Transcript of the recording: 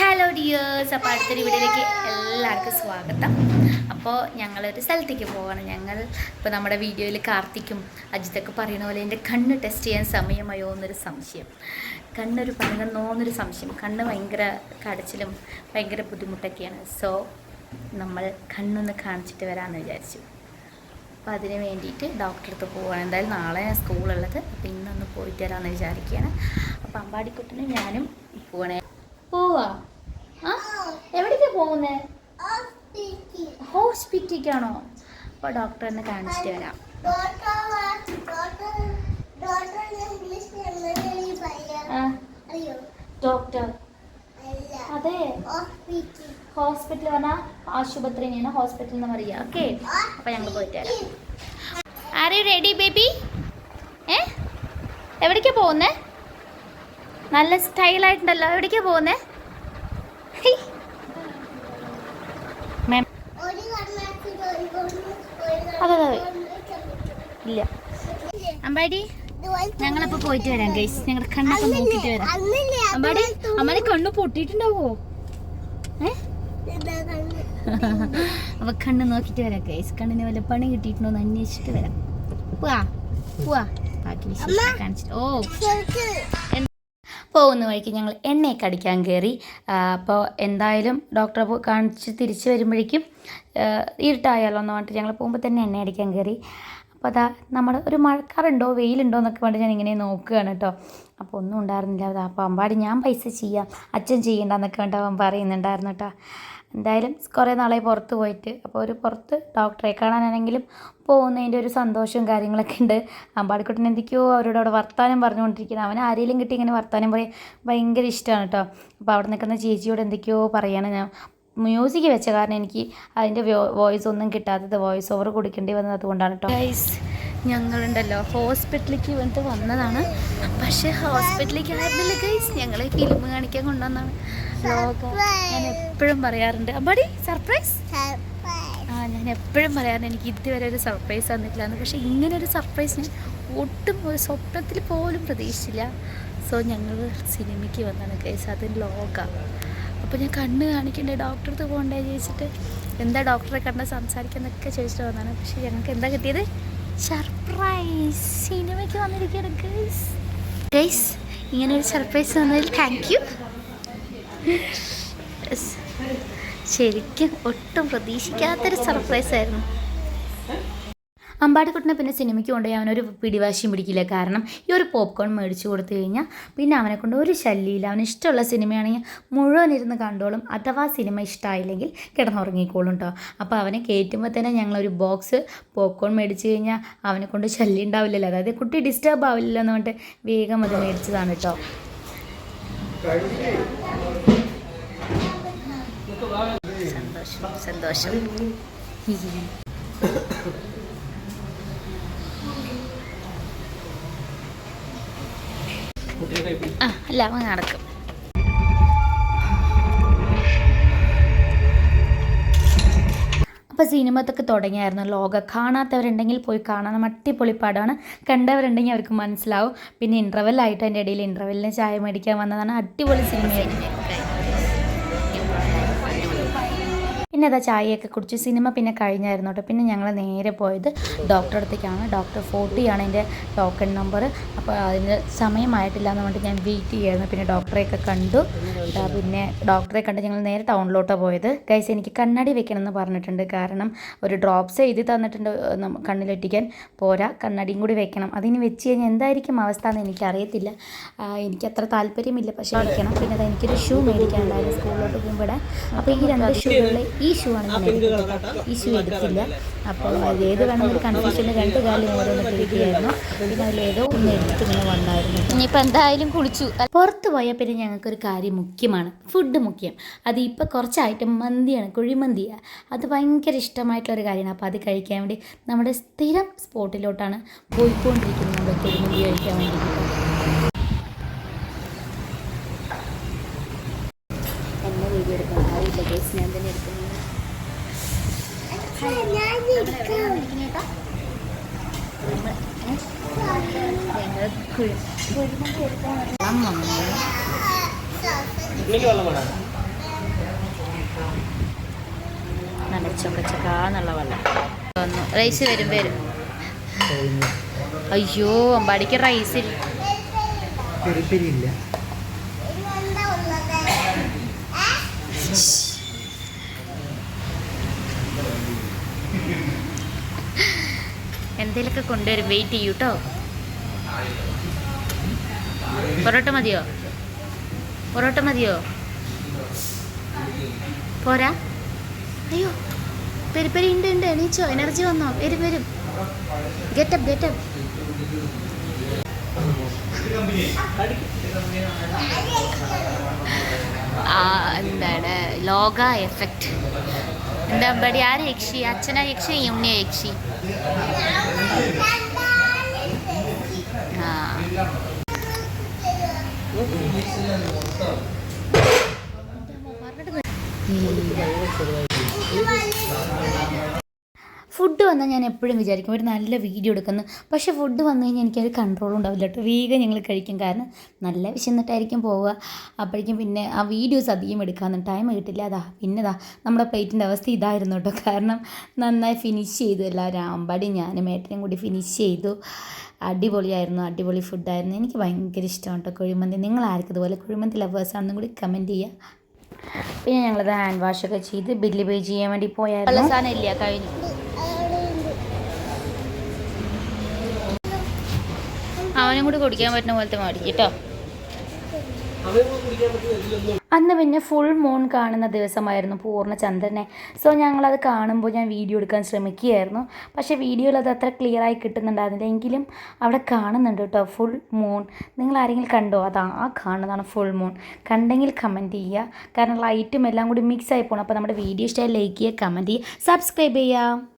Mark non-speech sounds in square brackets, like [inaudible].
Hello dears അപ്പോൾ അടുത്തൊരു വീഡിയോയിലേക്ക് എല്ലാവർക്കും സ്വാഗതം. അപ്പോൾ ഞങ്ങളൊരു സ്ഥലത്തേക്ക് പോവാണ്. ഞങ്ങൾ ഇപ്പോൾ നമ്മുടെ വീഡിയോയിൽ കാർത്തിക്കും അജിത്തൊക്കെ പറയുന്ന പോലെ എന്റെ കണ്ണ് ടെസ്റ്റ് ചെയ്യാൻ സമയമായോ എന്നൊരു സംശയം. കണ്ണൊരു പണിതെന്നോന്നൊരു സംശയം. കണ്ണ് ഭയങ്കര കടച്ചിലും ഭയങ്കര ബുദ്ധിമുട്ടൊക്കെയാണ്. സോ നമ്മൾ കണ്ണൊന്ന് കാണിച്ചിട്ട് വരാമെന്ന് വിചാരിച്ചു. അപ്പോൾ അതിന് വേണ്ടിയിട്ട് ഡോക്ടറെ അടുത്ത് പോവുകയാണ് എന്തായാലും നാളെ സ്കൂളുള്ളത്. അപ്പോൾ ഇന്നൊന്ന് പോയിട്ട് വരാമെന്ന് വിചാരിക്കുകയാണ്. അപ്പോൾ അമ്പാടിക്കുട്ടനും ഞാനും പോവണേ. പോവാ. ആ എവിടേക്കാ പോകുന്നേ? ഹോസ്പിറ്റലിലേക്കാണോ? അപ്പോൾ ഡോക്ടറിനെ കാണിച്ചിട്ട് വരാം. ഡോക്ടർ അതെ. ഹോസ്പിറ്റൽ. പറഞ്ഞാൽ ആശുപത്രി തന്നെയാണ് ഹോസ്പിറ്റൽ എന്ന് പറയുക. ഓക്കെ. അപ്പൊ ഞങ്ങൾ പോയിട്ട് വരാം. ആർ യു റെഡി ബേബി ഏ? എവിടേക്കാ പോകുന്നേ? നല്ല സ്റ്റൈലായിട്ടുണ്ടല്ലോ എവിടേക്കാ പോകുന്നേ? മാം. അതെ അതെ ഇല്ല. അമ്പാടി ഞങ്ങളപ്പോ പോയിട്ട് വരാം ഗൈസ് ഞങ്ങളുടെ കണ്ണൊക്കെ നോക്കിട്ട് വരാം. അമ്പാടി അമ്മാടി കണ്ണ് പൊട്ടിയിട്ടുണ്ടാവോ? [laughs] അപ്പൊ കണ്ണ് നോക്കിട്ട് വരാം ഗൈസ് കണ്ണിന് വല്ല പണി കിട്ടിയിട്ടുണ്ടോ എന്ന് അന്വേഷിച്ചിട്ട് വരാം. പോവാ പോവാ. ബാക്കി വിശേഷം കാണിച്ചിട്ട് ഓ. പോകുന്ന വഴിക്ക് ഞങ്ങൾ എണ്ണയൊക്കെ അടിക്കാൻ കയറി. അപ്പോൾ എന്തായാലും ഡോക്ടറെ കാണിച്ച് തിരിച്ച് വരുമ്പോഴേക്കും ഇരുട്ടായാലോ എന്ന് പറഞ്ഞിട്ട് ഞങ്ങൾ പോകുമ്പോൾ തന്നെ എണ്ണ അടിക്കാൻ കയറി. അപ്പോൾ അതാ നമ്മൾ ഒരു മഴക്കാറുണ്ടോ വെയിലുണ്ടോ എന്നൊക്കെ വേണ്ടി ഞാൻ ഇങ്ങനെ നോക്കുകയാണ് കേട്ടോ. അപ്പോൾ ഒന്നും ഉണ്ടായിരുന്നില്ല. അത് അപ്പോൾ അമ്പാടി ഞാൻ പൈസ ചെയ്യാം. അച്ഛൻ ചെയ്യണ്ടെന്നൊക്കെ വേണ്ടി അവൻ പറയുന്നുണ്ടായിരുന്നു കേട്ടോ എന്തായാലും കുറേ നാളായി പുറത്ത് പോയിട്ട്. അപ്പോൾ ഒരു പുറത്ത് ഡോക്ടറെ കാണാനാണെങ്കിലും പോകുന്നതിന്റെ ഒരു സന്തോഷവും കാര്യങ്ങളൊക്കെ ഉണ്ട്. അമ്പാടിക്കുട്ടൻ എന്തൊക്കെയോ അവരോട് അവിടെ വർത്താനം പറഞ്ഞുകൊണ്ടിരിക്കുന്നത് അവൻ ആരെങ്കിലും കിട്ടി ഇങ്ങനെ വർത്താനം പറയാൻ ഭയങ്കര ഇഷ്ടമാണ് കേട്ടോ അപ്പോൾ അവിടെ നിൽക്കുന്ന ചേച്ചിയോട് എന്തൊക്കെയോ പറയാണ്. ഞാൻ മ്യൂസിക് വെച്ച കാരണം എനിക്ക് അതിന്റെ വോയിസ് ഒന്നും കിട്ടാത്തത് വോയിസ് ഓവർ കൊടുക്കേണ്ടി വന്നത് അതുകൊണ്ടാണ് കേട്ടോ ഞങ്ങളുണ്ടല്ലോ. ഹോസ്പിറ്റലിലേക്ക് ഇവിടുത്തെ വന്നതാണ്. പക്ഷേ ഹോസ്പിറ്റലിലേക്ക് ആയിരുന്നില്ല ഗൈസ് ഞങ്ങളെ ഫിലിം കാണിക്കാൻ കൊണ്ടുവന്നാണ് ലോകം ഞാൻ എപ്പോഴും പറയാറുണ്ട്. അമ്പാടി സർപ്രൈസ് ആ ഞാൻ എപ്പോഴും പറയാറുണ്ട്. എനിക്ക് ഇതുവരെ ഒരു സർപ്രൈസ് തന്നിട്ടില്ല എന്ന് പക്ഷേ ഇങ്ങനെ ഒരു സർപ്രൈസ് ഞാൻ ഒട്ടും ഒരു സ്വപ്നത്തിൽ പോലും പ്രതീക്ഷിച്ചില്ല. സോ ഞങ്ങൾ സിനിമയ്ക്ക് വന്നാണ് ഗൈസ് അത് ലോക അപ്പോൾ ഞാൻ കണ്ണ് കാണിക്കണ്ടേ? ഡോക്ടറെ അടുത്ത് പോകണ്ടേ ചോദിച്ചിട്ട് എന്താ ഡോക്ടറെ കണ്ട സംസാരിക്കുന്നൊക്കെ ചോദിച്ചിട്ട് വന്നാണ് പക്ഷേ ഞങ്ങൾക്ക് എന്താ കിട്ടിയത്? സർപ്രൈസ് സിനിമയ്ക്ക് വന്നിരിക്കുകയാണ് ഗൈസ് ഗൈസ് ഇങ്ങനെ ഒരു സർപ്രൈസ് വന്നതിൽ താങ്ക് യു ശരിക്കും ഒട്ടും പ്രതീക്ഷിക്കാത്തൊരു സർപ്രൈസ് ആയിരുന്നു. അമ്പാടിക്കുട്ടനെ പിന്നെ സിനിമയ്ക്ക് കൊണ്ടുപോയി അവനൊരു പിടിവാശിയും പിടിക്കില്ല കാരണം ഈ ഒരു പോപ്കോൺ മേടിച്ചു കൊടുത്തു കഴിഞ്ഞാൽ പിന്നെ അവനെ കൊണ്ട് ഒരു ശല്യമില്ല അവന് ഇഷ്ടമുള്ള സിനിമയാണെങ്കിൽ മുഴുവൻ ഇരുന്ന് കണ്ടോളും അഥവാ സിനിമ ഇഷ്ടമായില്ലെങ്കിൽ കിടന്നുറങ്ങിക്കോളും കേട്ടോ അപ്പോൾ അവനെ കയറ്റുമ്പോൾ തന്നെ ഞങ്ങളൊരു ബോക്സ് പോപ്കോൺ മേടിച്ച് കഴിഞ്ഞാൽ അവനെ കൊണ്ട് ശല്യം ഉണ്ടാവില്ലല്ലോ അതായത് കുട്ടി ഡിസ്റ്റർബ് ആവില്ലല്ലോ എന്ന് പറഞ്ഞിട്ട് വേഗം അത് മേടിച്ചതാണ് കേട്ടോ സന്തോഷം സന്തോഷം അവൻ നടക്കും. അപ്പോൾ സിനിമത്തൊക്കെ തുടങ്ങിയായിരുന്നു ലോകം. കാണാത്തവരുണ്ടെങ്കിൽ പോയി കാണണം അടിപൊളി പടമാണ്. കണ്ടവരുണ്ടെങ്കിൽ അവർക്ക് മനസ്സിലാവും. പിന്നെ ഇന്റർവെല്ലായിട്ട് അതിന്റെ ഇടയിൽ ഇന്റർവെല്ലിന് ചായ മേടിക്കാൻ വന്നതാണ്. അടിപൊളി സിനിമയായിരുന്നു. പിന്നെ അതാ ചായയൊക്കെ കുടിച്ച് സിനിമ പിന്നെ കഴിഞ്ഞായിരുന്നു കേട്ടോ. പിന്നെ ഞങ്ങൾ നേരെ പോയത് ഡോക്ടറെ അടുത്തേക്കാണ്. ഡോക്ടർ ഫോർട്ടിയാണ് എന്റെ ടോക്കൺ നമ്പർ അപ്പോൾ അതിന് സമയമായിട്ടില്ല എന്ന് പറഞ്ഞിട്ട് ഞാൻ വെയിറ്റ് ചെയ്യായിരുന്നു പിന്നെ ഡോക്ടറെയൊക്കെ കണ്ടു. പിന്നെ ഡോക്ടറെ കണ്ട് ഞങ്ങൾ നേരെ ടൗണിലോട്ടാണ് പോയത്. ഗൈസ് എനിക്ക് കണ്ണാടി വെക്കണം എന്ന് പറഞ്ഞിട്ടുണ്ട്. കാരണം ഒരു ഡ്രോപ്സ് എഴുതി തന്നിട്ടുണ്ട്. കണ്ണിലൊട്ടിക്കാൻ പോരാ. കണ്ണാടിയും കൂടി വെക്കണം. അതിന് വെച്ച് കഴിഞ്ഞാൽ എന്തായിരിക്കും അവസ്ഥ എന്ന് എനിക്കറിയത്തില്ല. എനിക്ക് അത്ര താല്പര്യമില്ല. പക്ഷേ വെക്കണം. പിന്നെ അത് എനിക്കൊരു ഷൂ മേടിക്കാനുണ്ടായിരുന്നു. സ്കൂളിലോട്ട് പോകുമ്പോൾ അപ്പോൾ ഈ രണ്ട് ഷൂകളിൽ ഈ ഷൂ ആണ് ഞാൻ എടുത്തത് ഈ ഷൂ എടുത്തില്ല അപ്പോൾ അത് ഏത് വേണമെന്നൊരു കൺഫ്യൂഷനിൽ രണ്ട് കാലം ഓരോന്ന് എടുക്കുകയായിരുന്നു പിന്നെ അതിലേതോ ഒന്ന് എടുത്ത് ഇങ്ങനെ വന്നായിരുന്നു. ഇനിയിപ്പോൾ എന്തായാലും കുളിച്ചു. പുറത്ത് പോയാൽ പിന്നെ ഞങ്ങൾക്കൊരു കാര്യം മുഖ്യമാണ്. ഫുഡ് മുഖ്യം. അത് ഇപ്പോൾ കുറച്ചായിട്ട് മന്തിയാണ് കുഴിമന്തിയാണ് അത് ഭയങ്കര ഇഷ്ടമായിട്ടുള്ളൊരു കാര്യമാണ്. അപ്പോൾ അത് കഴിക്കാൻ വേണ്ടി നമ്മുടെ സ്ഥിരം സ്പോട്ടിലോട്ടാണ് പോയിക്കൊണ്ടിരിക്കുന്നത്. നമ്മുടെ കുഴിമന്തി കഴിക്കാൻ വേണ്ടിയിട്ട്. നല്ല ചൊക്കച്ചൊക്കാന്നുള്ള വെള്ളം തോന്നുന്നു റൈസ് വരും വരും അയ്യോ അമ്പാടിക്ക് റൈസ് ഇല്ല എന്തേലൊക്കെ കൊണ്ടുവരും വെയിറ്റ് ചെയ്യൂട്ടോ പൊറോട്ട മതിയോ? പൊറോട്ട മതിയോ? പോരാ. അയ്യോ പെരി പെരി ഉണ്ട് ഉണ്ട്. എണീച്ചോ. എനർജി വന്നോ. വരും വരും ഗെറ്റപ്പ് ഗെറ്റപ്പ് എന്താണ്? ലോക എഫക്റ്റ് എന്താ ബടി ആര് യക്ഷി അച്ഛനാ യക്ഷി ഉണ്ണിയ യക്ഷി ഫുഡ് വന്നാൽ ഞാൻ എപ്പോഴും വിചാരിക്കും ഒരു നല്ല വീഡിയോ എടുക്കുന്നു. പക്ഷേ ഫുഡ് വന്നു കഴിഞ്ഞാൽ എനിക്കൊരു കൺട്രോൾ ഉണ്ടാവില്ല കേട്ടോ. വീഗം ഞങ്ങൾ കഴിക്കും. കാരണം നല്ല വിശന്നിട്ടായിരിക്കും പോവുക. അപ്പോഴേക്കും പിന്നെ ആ വീഡിയോസ് അധികം എടുക്കാമെന്ന് ടൈം കിട്ടില്ല. അതാ പിന്നെ ഇതാ നമ്മുടെ പ്ലേറ്റിന്റെ അവസ്ഥ ഇതായിരുന്നു കേട്ടോ. കാരണം നന്നായി ഫിനിഷ് ചെയ്തു. എല്ലാവരും അമ്പാടി ഞാനും ഏട്ടനും കൂടി ഫിനിഷ് ചെയ്തു. അടിപൊളിയായിരുന്നു. അടിപൊളി ഫുഡായിരുന്നു എനിക്ക് ഭയങ്കര ഇഷ്ടമാണ് കേട്ടോ കുഴിമന്തി. നിങ്ങൾ ആർക്കും ഇതുപോലെ കുഴിമന്തി ലവേഴ്സ് ആണെന്നും കൂടി കമന്റ് ചെയ്യുക പിന്നെ ഞങ്ങളത് ഹാൻഡ് വാഷൊക്കെ ചെയ്ത് ബില്ല് പേ ചെയ്യാൻ വേണ്ടി പോയായിരുന്നു. ഇല്ല കഴിഞ്ഞു. അവനും കൂടി കുടിക്കാൻ പറ്റുന്ന പോലത്തെ മേടിക്കും കേട്ടോ. അന്ന് പിന്നെ ഫുൾ മൂൺ കാണുന്ന ദിവസമായിരുന്നു പൂർണ ചന്ദ്രനെ. സോ ഞങ്ങളത് കാണുമ്പോൾ ഞാൻ വീഡിയോ എടുക്കാൻ ശ്രമിക്കുകയായിരുന്നു. പക്ഷേ വീഡിയോയിൽ അത് അത്ര ക്ലിയർ ആയി കിട്ടുന്നുണ്ടായിരുന്നില്ല. എങ്കിലും അവിടെ കാണുന്നുണ്ട് കേട്ടോ ഫുൾ മൂൺ നിങ്ങൾ ആരെങ്കിലും കണ്ടോ? അതാ ആ കാണുന്നതാണ് ഫുൾ മൂൺ കണ്ടെങ്കിൽ കമന്റ് ചെയ്യുക. കാരണം ലൈറ്റും എല്ലാം കൂടി മിക്സ് ആയി പോകണം അപ്പോൾ നമ്മുടെ വീഡിയോ ഇഷ്ടമായി ലൈക്ക് ചെയ്യുക കമന്റ് ചെയ്യുക. സബ്സ്ക്രൈബ് ചെയ്യുക